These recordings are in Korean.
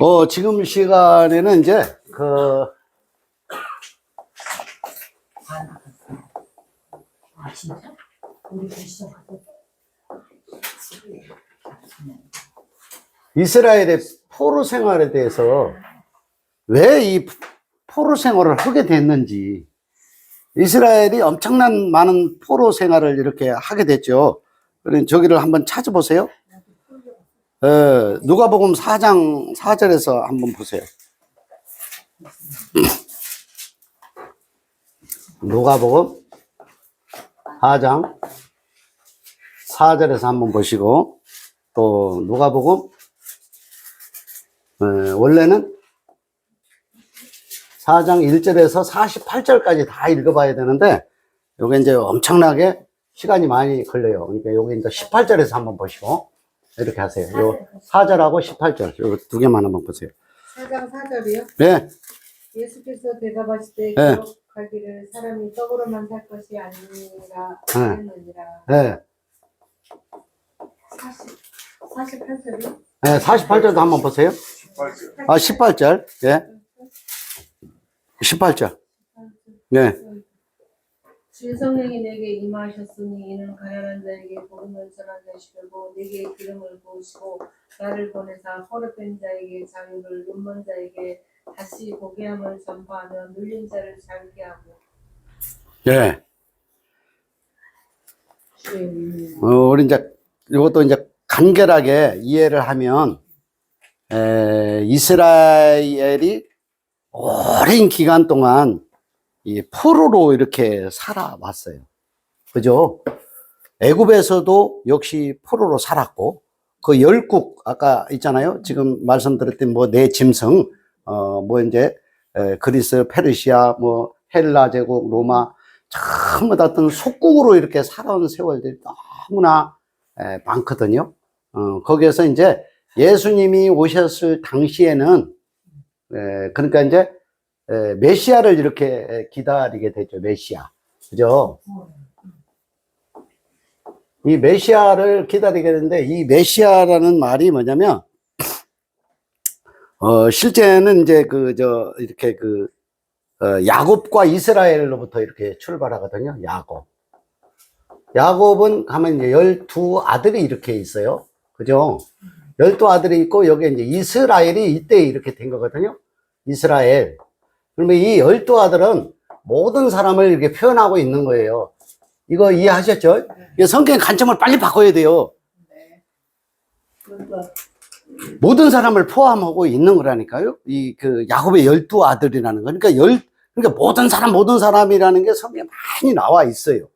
어, 지금 시간에는 이제, 그, 이스라엘의 포로 생활에 대해서 왜 이 포로 생활을 하게 됐는지, 이스라엘이 엄청난 많은 포로 생활을 이렇게 하게 됐죠. 그럼 저기를 한번 찾아보세요. 어, 누가복음 4장 4절에서 한번 보세요. 누가복음 4장 4절에서 한번 보시고 또 누가복음 어, 원래는 4장 1절에서 48절까지 다 읽어봐야 되는데 요게 이제 엄청나게 시간이 많이 걸려요. 그러니까 요게 이제 18절에서 한번 보시고 이렇게 하세요. 요 4절하고 18절 요 두 개만 한번 보세요. 4장 4절이요? 네. 예수께서 대답하시되 네. 기록하기를 사람이 떡으로만 살 것이 아니라 네. 하느니라 네. 40, 48절이요? 네, 48절도 한번 보세요. 아, 18절. 예. 18절. 네. 주의 성령이 내게 임하셨으니 이는 가난한 자에게 복음을 자시고 내게 기름을 부으시고 나를 보내사 허릇된 자에게 자유를 눈먼 자에게 다시 보게 함을 전파하며 눌린 자를 자유게 하고 네. 의미 어, 우리 이제 이것도 이제 간결하게 이해를 하면 에, 이스라엘이 오랜 기간 동안 이 포로로 이렇게 살아왔어요. 그죠? 애굽에서도 역시 포로로 살았고 그 열국 아까 있잖아요. 지금 말씀드렸던 뭐 네 짐승 어 뭐 이제 에, 그리스, 페르시아, 뭐 헬라 제국, 로마 전부 다 어떤 속국으로 이렇게 살아온 세월들이 너무나 에, 많거든요. 어, 거기에서 이제 예수님이 오셨을 당시에는 에, 그러니까 이제 에, 메시아를 이렇게 기다리게 되죠. 메시아. 그죠? 이 메시아를 기다리게 되는데 이 메시아라는 말이 뭐냐면 어, 실제는 이제 그 저 이렇게 그 어, 야곱과 이스라엘로부터 이렇게 출발하거든요. 야곱. 야곱은 하면 이제 열두 아들이 이렇게 있어요. 그죠? 열두 아들이 있고 여기 이제 이스라엘이 이때 이렇게 된 거거든요. 이스라엘. 그러면 이 열두 아들은 모든 사람을 이렇게 표현하고 있는 거예요. 이거 이해하셨죠? 이 성경 관점을 빨리 바꿔야 돼요. 그러니까 모든 사람을 포함하고 있는 거라니까요. 이 그 야곱의 열두 아들이라는 거. 그러니까 열 그러니까 모든 사람 모든 사람이라는 게 성경에 많이 나와 있어요.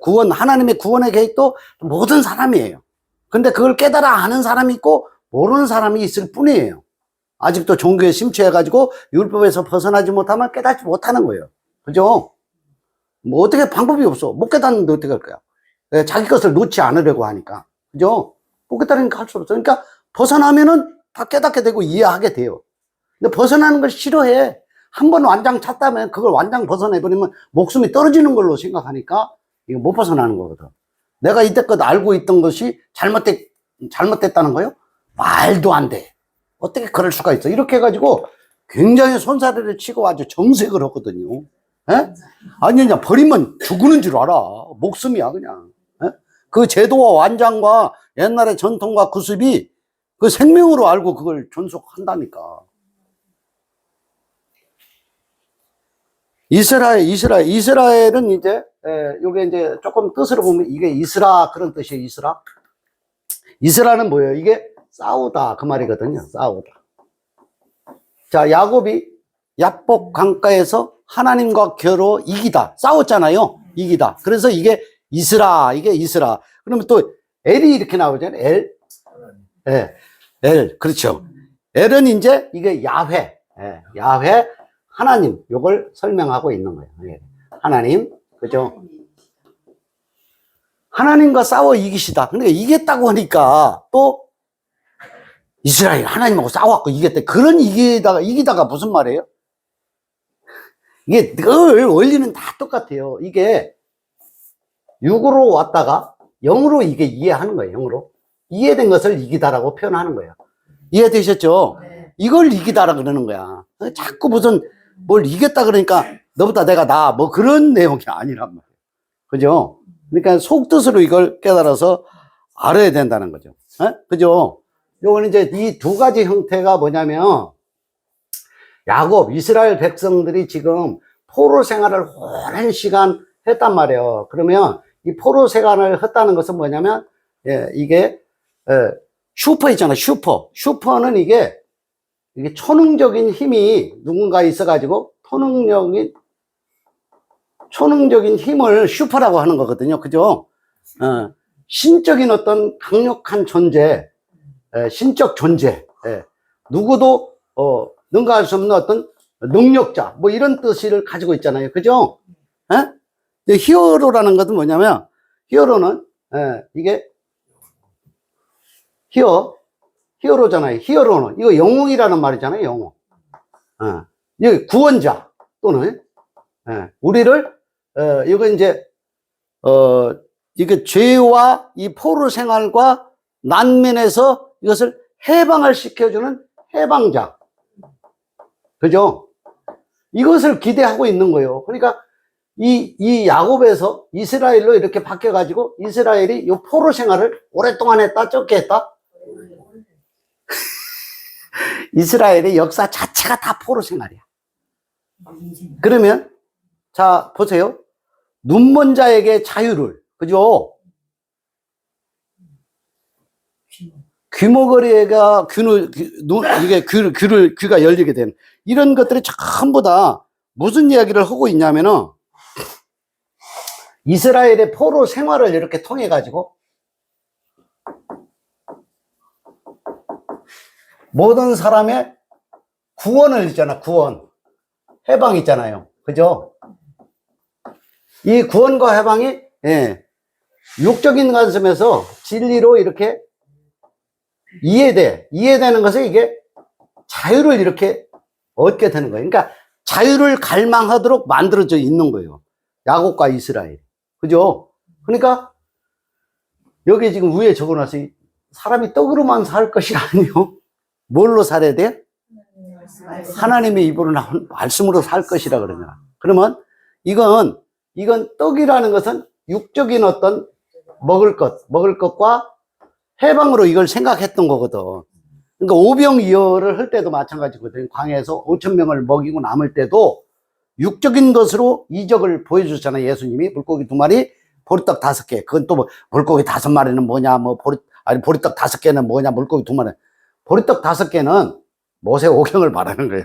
구원 하나님의 구원의 계획도 모든 사람이에요. 근데 그걸 깨달아 아는 사람이 있고 모르는 사람이 있을 뿐이에요. 아직도 종교에 심취해 가지고 율법에서 벗어나지 못하면 깨닫지 못하는 거예요. 그죠? 뭐 어떻게 방법이 없어. 못 깨닫는데 어떻게 할 거야? 예, 자기 것을 놓지 않으려고 하니까. 그죠? 못 깨달으니까 할 수 없어. 그러니까 벗어나면은 다 깨닫게 되고 이해하게 돼요. 근데 벗어나는 걸 싫어해. 한 번 완장 찾다면 그걸 완장 벗어내버리면 목숨이 떨어지는 걸로 생각하니까 이거 못 벗어나는 거거든. 내가 이때껏 알고 있던 것이 잘못됐, 잘못됐다는 거요? 말도 안 돼. 어떻게 그럴 수가 있어. 이렇게 해가지고 굉장히 손사래를 치고 아주 정색을 하거든요. 예? 아니, 그냥 버리면 죽는 줄 알아. 목숨이야, 그냥. 예? 그 제도와 완장과 옛날의 전통과 구습이 그 생명으로 알고 그걸 존속한다니까. 이스라엘, 이스라엘, 이스라엘은 이제, 에, 요게 이제 조금 뜻으로 보면 이게 이스라 그런 뜻이에요, 이스라. 이스라는 뭐예요? 이게 싸우다 그 말이거든요, 싸우다. 자, 야곱이 야복 강가에서 하나님과 겨루 이기다. 싸웠잖아요. 이기다. 그래서 이게 이스라, 이게 이스라. 그러면 또 엘이 이렇게 나오잖아요. 엘. 예. 엘. 그렇죠. 엘은 이제 이게 야훼. 예. 야훼. 하나님. 요걸 설명하고 있는 거예요. 예. 하나님. 그죠? 하나님과 싸워 이기시다. 근데 이겼다고 하니까 또 이스라엘 하나님하고 싸웠고 이겼대. 그런 이기다가, 이기다가 무슨 말이에요? 이게 늘 원리는 다 똑같아요. 이게 육으로 왔다가 영으로 이게 이해하는 거예요. 영으로. 이해된 것을 이기다라고 표현하는 거예요. 이해되셨죠? 네. 이걸 이기다라 그러는 거야. 자꾸 무슨 뭘 이겼다 그러니까 너보다 내가 나 뭐 그런 내용이 아니란 말이에요. 그죠? 그러니까 속뜻으로 이걸 깨달아서 알아야 된다는 거죠. 에? 그죠? 요건 이제 이 두 가지 형태가 뭐냐면 야곱 이스라엘 백성들이 지금 포로 생활을 오랜 시간 했단 말이에요. 그러면 이 포로 생활을 했다는 것은 뭐냐면 예, 이게 예, 슈퍼 있잖아 슈퍼 슈퍼는 이게 이게 초능적인 힘이 누군가 있어가지고 초능적인 초능적인 힘을 슈퍼라고 하는 거거든요. 그죠? 어, 신적인 어떤 강력한 존재, 에, 신적 존재, 예, 누구도 어, 능가할 수 없는 어떤 능력자, 뭐 이런 뜻을 가지고 있잖아요. 그죠? 예? 근데 히어로라는 것은 뭐냐면 히어로는 예, 이게 히어 히어로잖아요. 히어로는 이거 영웅이라는 말이잖아요. 영웅. 어, 이게 구원자 또는 예, 우리를 어, 이거 이제 어 이게 죄와 이 포로 생활과 난민에서 이것을 해방을 시켜주는 해방자. 그죠? 이것을 기대하고 있는 거예요. 그러니까 이, 이 야곱에서 이스라엘로 이렇게 바뀌어가지고 이스라엘이 이 포로 생활을 오랫동안 했다, 적게 했다? 이스라엘의 역사 자체가 다 포로 생활이야. 그러면, 자, 보세요. 눈먼 자에게 자유를, 그죠? 귀머거리가 귀, 눈, 이게 귀를, 귀를, 귀가 열리게 된 이런 것들이 전부 다 무슨 이야기를 하고 있냐면은 이스라엘의 포로 생활을 이렇게 통해 가지고 모든 사람의 구원을 있잖아, 구원. 해방 있잖아요. 그죠? 이 구원과 해방이, 예, 육적인 관점에서 진리로 이렇게 이해돼. 이해되는 것은 이게 자유를 이렇게 얻게 되는 거예요. 그러니까 자유를 갈망하도록 만들어져 있는 거예요. 야곱과 이스라엘. 그죠? 그러니까 여기 지금 위에. 요 사람이 떡으로만 살 것이 아니요. 뭘로 살아야 돼? 하나님의 입으로 나온 말씀으로 살 것이라 그러냐. 그러면 이건, 이건 떡이라는 것은 육적인 어떤 먹을 것, 먹을 것과 해방으로 이걸 생각했던 거거든. 그러니까 오병이어를 할 때도 마찬가지거든. 광야에서 5천 명을 먹이고 남을 때도 육적인 것으로 이적을 보여주잖아요. 예수님이 물고기 두 마리, 보리떡 다섯 개. 그건 또 뭐 물고기 다섯 마리는 뭐냐, 뭐 보리 아니 보리떡 다섯 개는 뭐냐, 물고기 두 마리. 보리떡 다섯 개는 모세 오경을 말하는 거예요.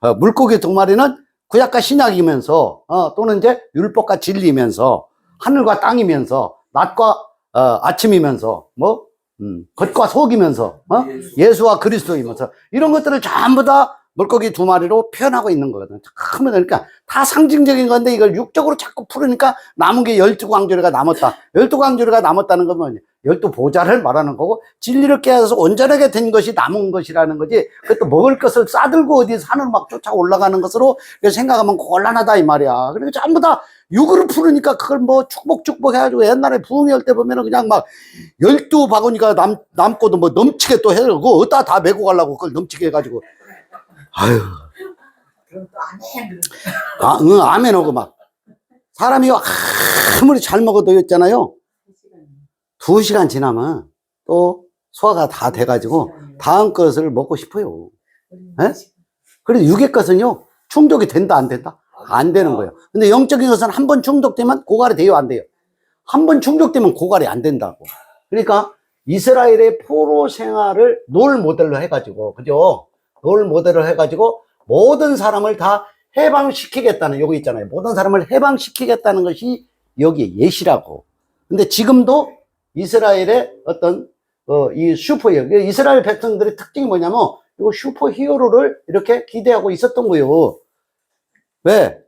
어, 물고기 두 마리는 구약과 신약이면서 어, 또는 이제 율법과 진리면서 하늘과 땅이면서 낮과 어, 아침이면서 뭐 음, 겉과 속이면서 어? 예수와 그리스도이면서 이런 것들을 전부 다 물고기 두 마리로 표현하고 있는 거거든. 참 그러니까 다 상징적인 건데 이걸 육적으로 자꾸 풀으니까 남은 게 열두 광주리가 남았다. 열두 광주리가 남았다는 건 뭐냐? 열두 보좌를 말하는 거고 진리를 깨어서 온전하게 된 것이 남은 것이라는 거지. 그것도 먹을 것을 싸들고 어디 산을 막 쫓아 올라가는 것으로 생각하면 곤란하다 이 말이야. 그리고 전부 다 육으로 풀으니까 그걸 뭐 축복 축복 해가지고 옛날에 부흥회 때 보면은 그냥 막 열두 바구니가 남, 남고도 뭐 넘치게 또 해고 어디다 다 메고 가려고 그걸 넘치게 해가지고 아유 그럼 또 안 해 아, 응, 아멘 하고 막. 사람이 아무리 잘 먹어도 있잖아요. 두 시간 지나면 또 소화가 다 돼가지고 다음 것을 먹고 싶어요. 예? 그래도 육의 것은요, 충족이 된다, 안 된다? 안 되는 거예요. 근데 영적인 것은 한 번 충족되면 고갈이 돼요, 안 돼요? 한 번 충족되면 고갈이 안 된다고. 그러니까 이스라엘의 포로 생활을 롤 모델로 해가지고, 그죠? 롤 모델로 해가지고 모든 사람을 다 해방시키겠다는 요거 있잖아요. 모든 사람을 해방시키겠다는 것이 여기에 예시라고. 근데 지금도 이스라엘의 어떤 어, 이 슈퍼히어로, 이스라엘 백성들의 특징이 뭐냐면 이거 슈퍼 히어로를 이렇게 기대하고 있었던 거예요. 왜?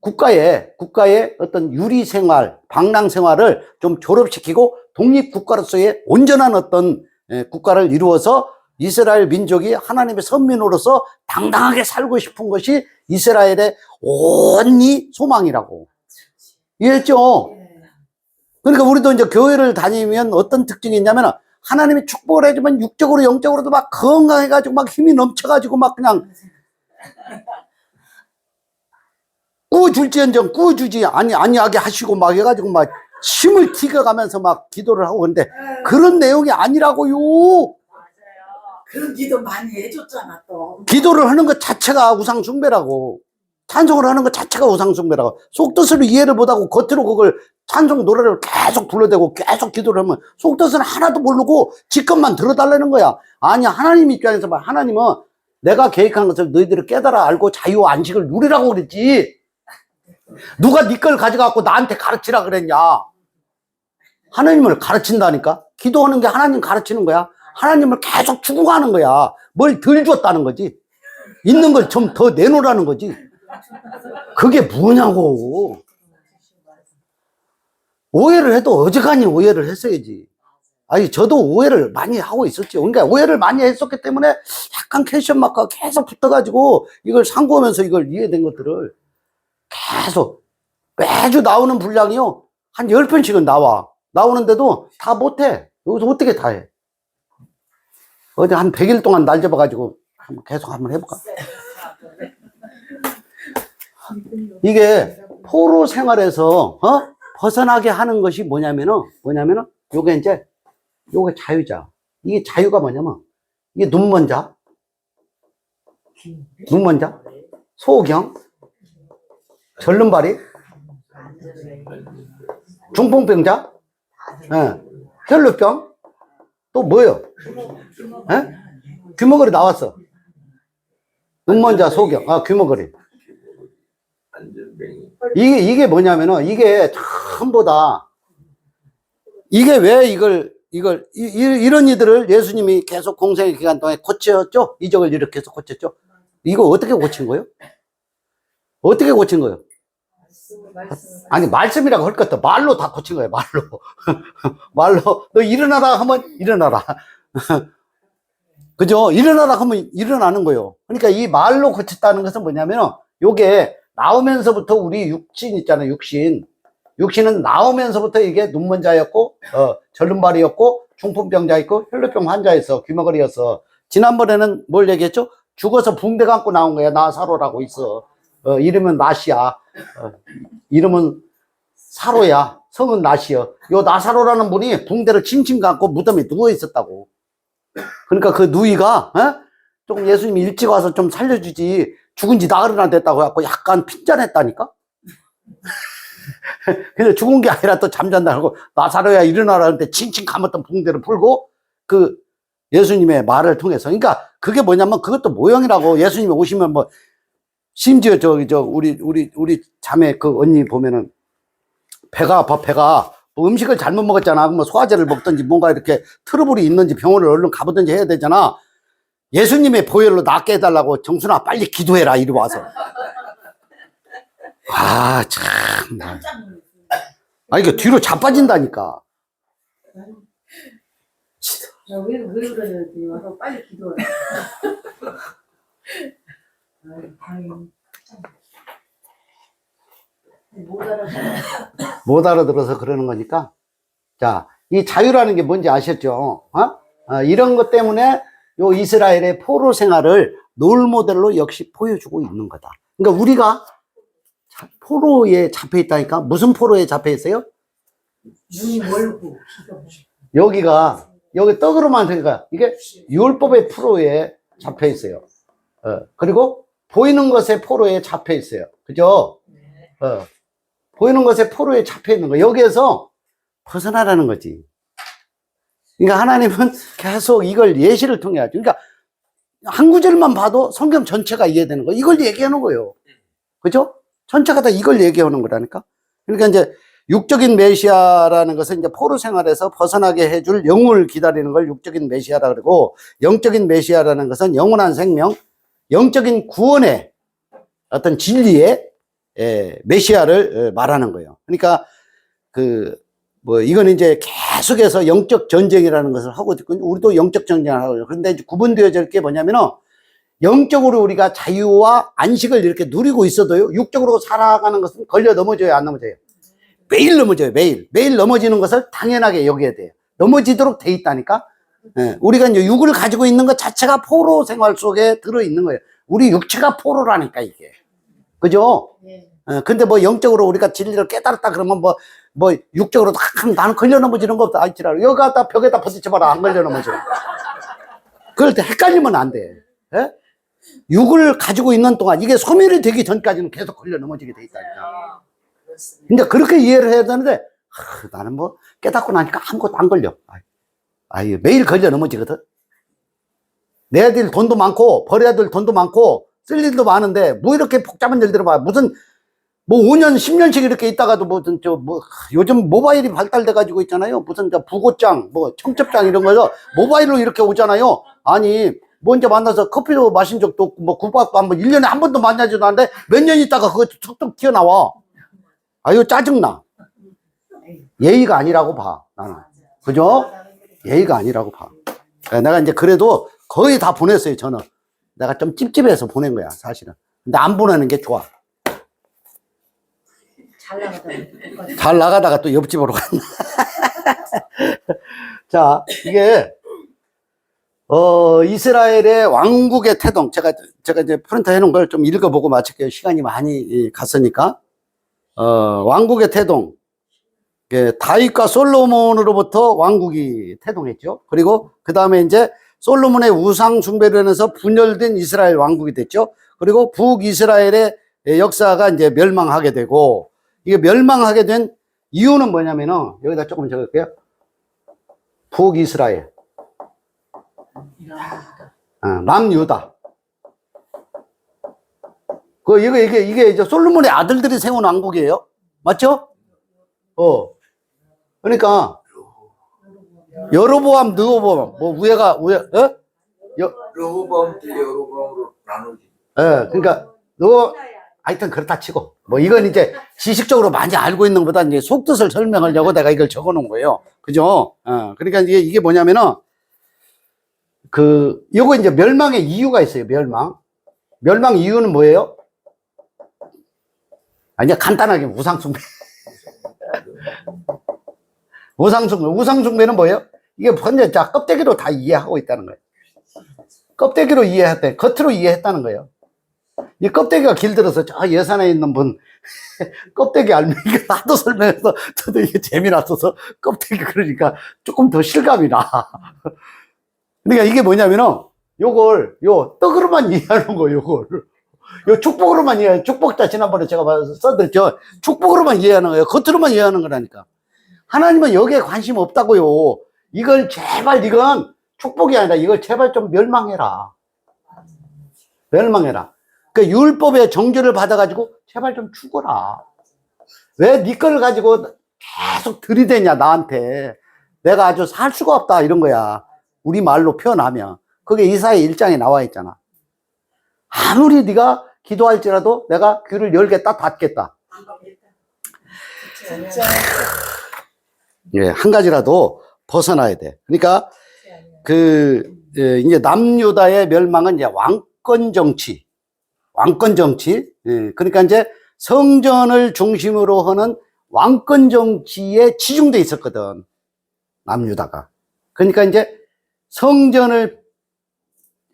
국가의, 국가의 어떤 유리 생활, 방랑 생활을 좀 졸업시키고 독립 국가로서의 온전한 어떤 예, 국가를 이루어서 이스라엘 민족이 하나님의 선민으로서 당당하게 살고 싶은 것이 이스라엘의 온리 소망이라고. 이해했죠? 그러니까 우리도 이제 교회를 다니면 어떤 특징이 있냐면 하나님이 축복을 해주면 육적으로 영적으로도 막 건강해가지고 막 힘이 넘쳐가지고 막 그냥 꾸줄지언정 꾸주지 아니 아니하게 하시고 막 해가지고 막 힘을 튀겨가면서 막 기도를 하고 근데 그런 내용이 아니라고요. 그런 기도 많이 해줬잖아 또. 기도를 하는 것 자체가 우상 숭배라고 찬송을 하는 것 자체가 우상 숭배라고 속뜻을 이해를 못하고 겉으로 그걸 찬송 노래를 계속 불러대고 계속 기도를 하면 속뜻은 하나도 모르고 지껏만 들어달라는 거야. 아니 하나님 입장에서 봐. 하나님은 내가 계획한 것을 너희들이 깨달아 알고 자유와 안식을 누리라고 그랬지. 누가 네 걸 가져갖고 나한테 가르치라 그랬냐? 하나님을 가르친다니까? 기도하는 게 하나님 가르치는 거야? 하나님을 계속 추구하는 거야. 뭘 덜 줬다는 거지? 있는 걸 좀 더 내놓으라는 거지? 그게 뭐냐고 오해를 해도 어지간히 오해를 했어야지. 아니 저도 오해를 많이 하고 있었죠. 그러니까 오해를 많이 했었기 때문에 약간 캐션 마크가 계속 붙어가지고 이걸 상고하면서 이걸 이해된 것들을 계속 매주 나오는 분량이요. 한 10편씩은 나와. 나오는데도 다 못해. 여기서 어떻게 다 해? 어디 한 100일 동안 날 잡아가지고 한번 계속 한번 해볼까? 이게 포로 생활에서 어? 벗어나게 하는 것이 뭐냐면은 뭐냐면은 요게 이제 요게 자유자. 이게 자유가 뭐냐면 이게 눈먼 자. 눈먼 자? 소경? 절름발이? 중풍병자? 예, 혈루병? 또 뭐요? 예? 귀머거리 나왔어. 눈먼 자 소경. 아 귀머거리 이게, 이게 뭐냐면은, 이게 전부 다, 이게 왜 이걸, 이걸, 이, 이- 이런 이들을 예수님이 계속 공생의 기간 동안에 고쳤죠? 이적을 일으켜서 고쳤죠? 이거 어떻게 고친 거예요? 어떻게 고친 거예요? 아니, 말씀이라고 할 것도 말로 다 고친 거예요, 말로. 말로. 너 일어나라 하면 일어나라. 그죠? 일어나라 하면 일어나는 거예요. 그러니까 이 말로 고쳤다는 것은 뭐냐면, 요게 나오면서부터 우리 육신 있잖아요, 육신. 육신은 나오면서부터 이게 눈먼자였고, 어, 절름발이였고, 중풍병자였고, 혈루병 환자였어, 귀머거리였어. 지난번에는 뭘 얘기했죠? 죽어서 붕대 감고 나온 거야, 나 사로라고 있어. 어, 이름은 나시야. 어, 이름은 사로야. 성은 나시여. 요 나사로라는 분이 붕대를 칭칭 감고 무덤에 누워 있었다고. 그러니까 그 누이가, 어? 조금 예수님이 일찍 와서 좀 살려주지. 죽은 지 나흘이나 됐다고 해갖고 약간 핀잔했다니까? 근데 죽은 게 아니라 또 잠잔다고 나사로야 일어나라 하는데 칭칭 감았던 붕대를 풀고 그 예수님의 말을 통해서. 그러니까 그게 뭐냐면 그것도 모형이라고 예수님이 오시면 뭐 심지어 저기 저 우리 우리 우리 자매 그 언니 보면은 배가 아파 배가 뭐 음식을 잘못 먹었잖아 뭐 소화제를 먹든지 뭔가 이렇게 트러블이 있는지 병원을 얼른 가보든지 해야 되잖아 예수님의 보혈로 낫게 해달라고 정순아 빨리 기도해라 이리 와서 아참 깜짝 놀랐어. 아 이거 뒤로 자빠진다니까 야, 왜, 왜 그러냐고 와서 빨리 기도해 아이, 다행히. 못 알아서 못 알아들어서 그러는 거니까 자 이 자유라는 게 뭔지 아셨죠 어? 어, 이런 것 때문에 요 이스라엘의 포로 생활을 롤 모델로 역시 보여주고 있는 거다. 그러니까 우리가 자- 포로에 잡혀 있다니까? 무슨 포로에 잡혀 있어요. 여기가 여기 떡으로만 생각 이게 율법의 포로에 잡혀 있어요. 어, 그리고 보이는 것의 포로에 잡혀 있어요. 그죠? 어, 보이는 것의 포로에 잡혀 있는 거. 여기에서 벗어나라는 거지 그러니까 하나님은 계속 이걸 예시를 통해 하죠. 그러니까 한 구절만 봐도 성경 전체가 이해되는 거 이걸 얘기하는 거예요. 그죠? 전체가 다 이걸 얘기하는 거라니까. 그러니까 이제 육적인 메시아라는 것은 이제 포로 생활에서 벗어나게 해줄 영을 기다리는 걸 육적인 메시아라 그러고 영적인 메시아라는 것은 영원한 생명, 영적인 구원의 어떤 진리의 예, 메시아를 예, 말하는 거예요. 그러니까 그 뭐 이건 이제 계속해서 영적 전쟁이라는 것을 하고 있고 우리도 영적 전쟁을 하고. 그런데 이제 구분되어질 게 뭐냐면은 영적으로 우리가 자유와 안식을 이렇게 누리고 있어도요 육적으로 살아가는 것은 걸려 넘어져요 안 넘어져요 매일 넘어져요 매일 매일 넘어지는 것을 당연하게 여겨야 돼요 넘어지도록 돼 있다니까. 예, 우리가 이제 육을 가지고 있는 것 자체가 포로 생활 속에 들어 있는 거예요. 우리 육체가 포로라니까 이게. 그죠? 네. 어, 근데 뭐 영적으로 우리가 진리를 깨달았다 그러면 뭐, 뭐 육적으로 다 하면 나는 걸려 넘어지는 거 없다. 아이치라. 여기 갖다 벽에다 부딪혀봐라. 안 걸려 넘어져. 그럴 때 헷갈리면 안 돼. 예? 육을 가지고 있는 동안 이게 소멸이 되기 전까지는 계속 걸려 넘어지게 돼 있다니까. 그렇습니다. 근데 그렇게 이해를 해야 되는데, 하, 나는 뭐 깨닫고 나니까 아무것도 안 걸려. 아이, 매일 걸려 넘어지거든. 내야 될 돈도 많고, 벌어야 될 돈도 많고, 쓸 일도 많은데, 뭐 이렇게 복잡한 일들을 봐. 무슨, 뭐 5년, 10년씩 이렇게 있다가도 무슨, 저, 뭐, 요즘 모바일이 발달돼 가지고 있잖아요. 무슨, 저, 부고장, 뭐, 청첩장 이런 거서 모바일로 이렇게 오잖아요. 아니, 먼저 만나서 커피도 마신 적도 없고, 뭐, 국밥도 한 번, 1년에 한 번도 만나지도 않는데, 몇 년 있다가 그거 툭툭 튀어나와. 아유, 짜증나. 예의가 아니라고 봐, 나는. 그죠? 예의가 아니라고 봐. 그러니까 내가 이제 그래도 거의 다 보냈어요, 저는. 내가 좀 찝찝해서 보낸 거야, 사실은. 근데 안 보내는 게 좋아. 잘 나가다. 잘 나가다가 또 옆집으로 갔나. 자, 이게, 어, 이스라엘의 왕국의 태동. 제가, 제가 이제 프린터 해놓은 걸 좀 읽어보고 마칠게요. 시간이 많이 이, 갔으니까. 어, 왕국의 태동. 예, 다윗과 솔로몬으로부터 왕국이 태동했죠. 그리고 그 다음에 이제 솔로몬의 우상 숭배로 인해서 분열된 이스라엘 왕국이 됐죠. 그리고 북이스라엘의 역사가 이제 멸망하게 되고, 이게 멸망하게 된 이유는 뭐냐면은, 여기다 조금 적을게요. 북이스라엘, 어, 남유다. 그, 이거, 이게, 이게 이제 솔로몬의 아들들이 세운 왕국이에요. 맞죠? 어. 그러니까, 여로보암, 느호보암, 뭐, 우애가, 우애, 어? 여, 여호밤 때 여호밤으로 나누지. 예, 그러니까, 너, 하여튼 그렇다 치고. 뭐 이건 이제 지식적으로 많이 알고 있는 것보다 이제 속뜻을 설명하려고 내가 이걸 적어 놓은 거예요. 그죠? 어, 그러니까 이게, 이게 뭐냐면은, 그, 요거 이제 멸망의 이유가 있어요, 멸망. 멸망 이유는 뭐예요? 아니, 간단하게 우상숭배. 우상숭배. 우상숭배는 뭐예요? 이게 번째, 자, 껍데기로 다 이해하고 있다는 거예요. 껍데기로 이해했대. 겉으로 이해했다는 거예요. 이 껍데기가 길들어서 저 예산에 있는 분 껍데기 알맹이가 하도 설명해서 저도 이게 재미났어서 껍데기 그러니까 조금 더 실감이 나. 그러니까 이게 뭐냐면은 요걸 요 떡으로만 이해하는 거예요. 요걸 요 축복으로만 이해. 축복자 지난번에 제가 써드렸죠. 축복으로만 이해하는 거예요. 겉으로만 이해하는 거라니까. 하나님은 여기에 관심 없다고요. 이걸 제발 이건 축복이 아니라 이걸 제발 좀 멸망해라. 멸망해라. 그 율법의 정죄를 받아가지고 제발 좀 죽어라. 왜네걸 가지고 계속 들이대냐 나한테. 내가 아주 살 수가 없다 이런 거야. 우리 말로 표현하면. 그게 이사의 일장에 나와 있잖아. 아무리 네가 기도할지라도 내가 귀를 열겠다 닫겠다. 예, 한 가지라도 벗어나야 돼. 그러니까 그 예, 이제 남유다의 멸망은 이제 왕권 정치, 왕권 정치. 예, 그러니까 이제 성전을 중심으로 하는 왕권 정치에 치중돼 있었거든. 남유다가. 그러니까 이제 성전을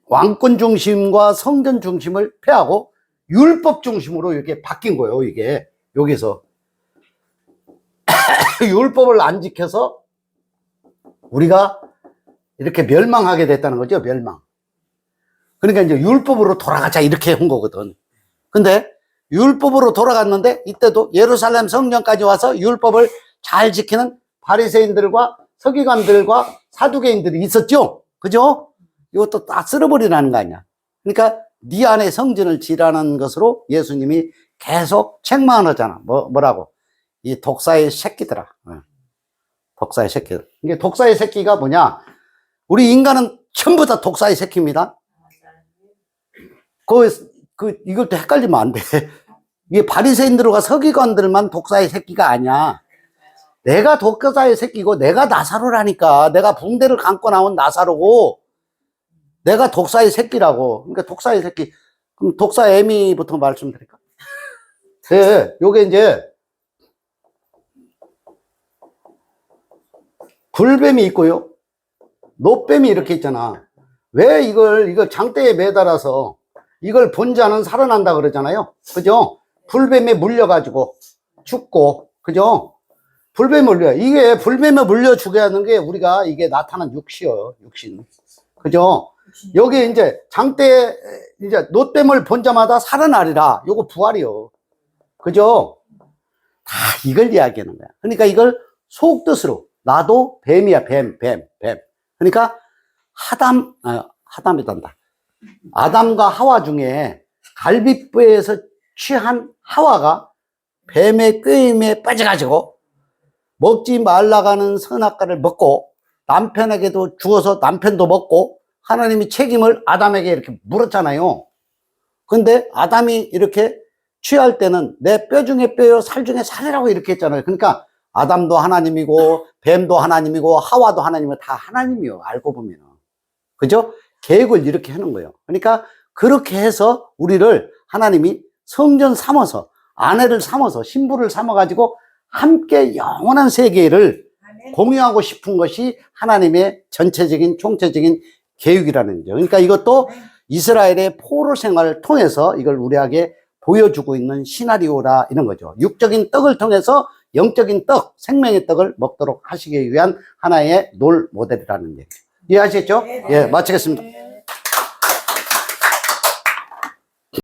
왕권 중심과 성전 중심을 폐하고 율법 중심으로 이렇게 바뀐 거예요. 이게 여기서 율법을 안 지켜서 우리가 이렇게 멸망하게 됐다는 거죠, 멸망. 그러니까 이제 율법으로 돌아가자 이렇게 한 거거든. 근데 율법으로 돌아갔는데 이때도 예루살렘 성전까지 와서 율법을 잘 지키는 바리새인들과 서기관들과 사두개인들이 있었죠. 그죠? 이것도 다 쓸어버리라는 거 아니야. 그러니까 네 안에 성전을 지라는 것으로 예수님이 계속 책망하잖아. 뭐 뭐라고? 이 독사의 새끼들아. 어. 독사의 새끼들. 이게 독사의 새끼가 뭐냐? 우리 인간은 전부 다 독사의 새끼입니다. 그, 그, 또 헷갈리면 안 돼. 이게 바리새인들과 서기관들만 독사의 새끼가 아니야. 내가 독사의 새끼고 내가 나사로라니까. 내가 붕대를 감고 나온 나사로고 내가 독사의 새끼라고. 그러니까 독사의 새끼. 그럼 독사 애미부터 말씀드릴까? 네, 요게 이제 굴뱀이 있고요. 노뱀이 이렇게 있잖아. 왜 이걸, 이걸 장대에 매달아서 이걸 본 자는 살아난다 그러잖아요. 그죠? 불뱀에 물려가지고 죽고, 그죠? 불뱀에 물려. 이게 불뱀에 물려 죽게 하는 게 우리가 이게 나타난 육시요, 육신. 그죠? 여기 이제 장대에 이제 노뱀을 본 자마다 살아나리라. 요거 부활이요. 그죠? 다 이걸 이야기하는 거야. 그러니까 이걸 속뜻으로 나도 뱀이야, 뱀, 뱀, 뱀. 그러니까 하담, 아, 하담이 단다. 아담과 하와 중에 갈비뼈에서 취한 하와가 뱀의 꾀임에 빠져가지고 먹지 말라가는 선악과를 먹고 남편에게도 주어서 남편도 먹고 하나님이 책임을 아담에게 이렇게 물었잖아요. 근데 아담이 이렇게 취할 때는 내 뼈 중에 뼈요, 살 중에 살이라고 이렇게 했잖아요. 그러니까 아담도 하나님이고, 뱀도 하나님이고, 하와도 하나님이고, 다 하나님이요. 알고 보면. 그죠? 계획을 이렇게 하는 거예요. 그러니까 그렇게 해서 우리를 하나님이 성전 삼아서, 아내를 삼아서, 신부를 삼아 가지고 함께 영원한 세계를. 공유하고 싶은 것이 하나님의 전체적인 총체적인 계획이라는 거죠. 그러니까 이것도 이스라엘의 포로 생활을 통해서 이걸 우리에게 보여주고 있는 시나리오라 이런 거죠. 육적인 떡을 통해서 영적인 떡, 생명의 떡을 먹도록 하시기 위한 하나의 놀 모델이라는 얘기. 이해하셨죠? 네, 네. 예, 마치겠습니다. 네.